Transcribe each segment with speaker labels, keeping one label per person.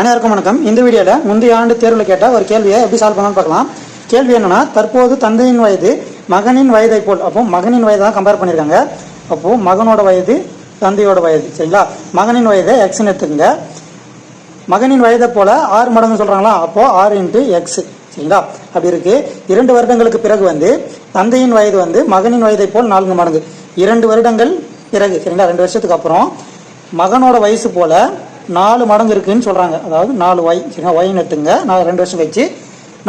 Speaker 1: அனைவருக்கும் வணக்கம். இந்த வீடியோவில் முந்தைய ஆண்டு தேர்வில் கேட்ட ஒரு கேள்வியை எப்படி சால்வ் பண்ணலாம்னு பார்க்கலாம். கேள்வி என்னன்னா தற்போது தந்தையின் வயது மகனின் வயதை போல் அப்போ மகனின் வயதை தான் கம்பேர் பண்ணியிருக்காங்க. அப்போ மகனோட வயது தந்தையோட வயது சரிங்களா? மகனின் வயதை எக்ஸ்ன்னு எடுத்துக்கங்க. மகனின் வயதை போல ஆறு மடங்கு சொல்றாங்களா? அப்போ ஆறு இன்ட்டு எக்ஸ் சரிங்களா? அப்படி இருக்கு. இரண்டு வருடங்களுக்கு பிறகு வந்து தந்தையின் வயது வந்து மகனின் வயதை போல் நான்கு மடங்கு. இரண்டு வருடங்கள் பிறகு சரிங்களா? ரெண்டு வருஷத்துக்கு அப்புறம் மகனோட வயசு போல நாலு மடங்கு இருக்குன்னு சொல்கிறாங்க அதாவது நாலு ஒய் சரிங்களா? ஒய்னு எடுத்துங்க. நான் ரெண்டு வருஷம் கழிச்சு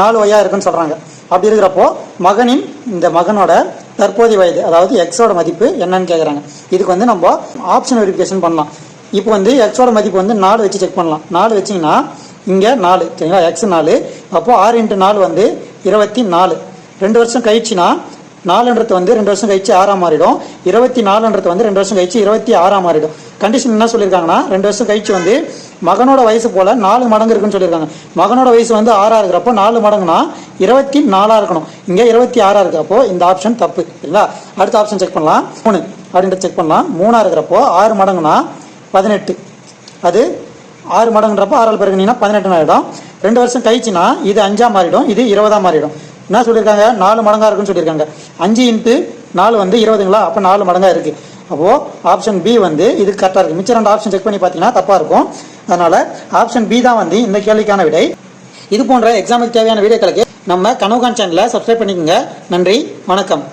Speaker 1: நாலு ஒய்யாக இருக்குன்னு சொல்கிறாங்க அப்படி இருக்கிறப்போ மகனின் இந்த மகனோட தற்போதைய வயது அதாவது எக்ஸோட மதிப்பு என்னன்னு கேட்குறாங்க இதுக்கு வந்து நம்ம ஆப்ஷன் வெரிஃபிகேஷன் பண்ணலாம். இப்போ வந்து எக்ஸோட மதிப்பு வந்து நாலு வச்சு செக் பண்ணலாம். நாலு வச்சிங்கன்னா இங்கே நாலு சரிங்களா? எக்ஸ் நாலு அப்போது ஆறு இன்ட்டு நாலு வந்து இருபத்தி நாலு ரெண்டு வருஷம் கழிச்சுன்னா நாலுன்றது வந்து ரெண்டு வருஷம் கழிச்சு ஆறாம் மாறிடும். இருபத்தி நாலுன்றது வந்து ரெண்டு வருஷம் கழிச்சு இருபத்தி ஆறாம் மாறிடும். கண்டிஷன் என்ன சொல்லியிருக்காங்கன்னா ரெண்டு வருஷம் கழிச்சு வந்து மகனோட வயசு போல் நாலு மடங்கு இருக்குன்னு சொல்லியிருக்காங்க. மகனோட வயசு வந்து ஆறாக இருக்கிறப்போ நாலு மடங்குனா இருபத்தி நாலாக இருக்கணும். இங்கே இருபத்தி ஆறாக இருக்கிறப்போ இந்த ஆப்ஷன் தப்பு. இல்லைங்களா அடுத்த ஆப்ஷன் செக் பண்ணலாம். மூணு. அப்படின்ட்டு செக் பண்ணலாம். மூணாக இருக்கிறப்போ ஆறு மடங்குனா பதினெட்டு. அது ஆறு மடங்குன்றப்போ ஆறால் பிறகுனீங்கன்னா பதினெட்டு ஆகிடும் ரெண்டு வருஷம் கழிச்சுன்னா இது அஞ்சாக மாறிடும். இது இருபதாக மாறிடும். என்ன சொல்லியிருக்காங்க? நாலு மடங்காக இருக்குன்னு சொல்லியிருக்காங்க. அஞ்சு இன்ட்டு நாலு வந்து இருபதுங்களா? அப்போ நாலு மடங்காக இருக்குது அப்போது ஆப்ஷன் பி வந்து இது கரெக்டாக இருக்குது மிச்சம் ரெண்டு ஆப்ஷன் செக் பண்ணி பார்த்தீங்கன்னா தப்பாக இருக்கும். அதனால் ஆப்ஷன் பி தான் வந்து இந்த கேள்விக்கான விடை. இது போன்ற எக்ஸாமுக்கு தேவையான வீடியோக்களுக்கு நம்ம கனவுகான் சேனலை சப்ஸ்கிரைப் பண்ணிக்கோங்க. நன்றி வணக்கம்.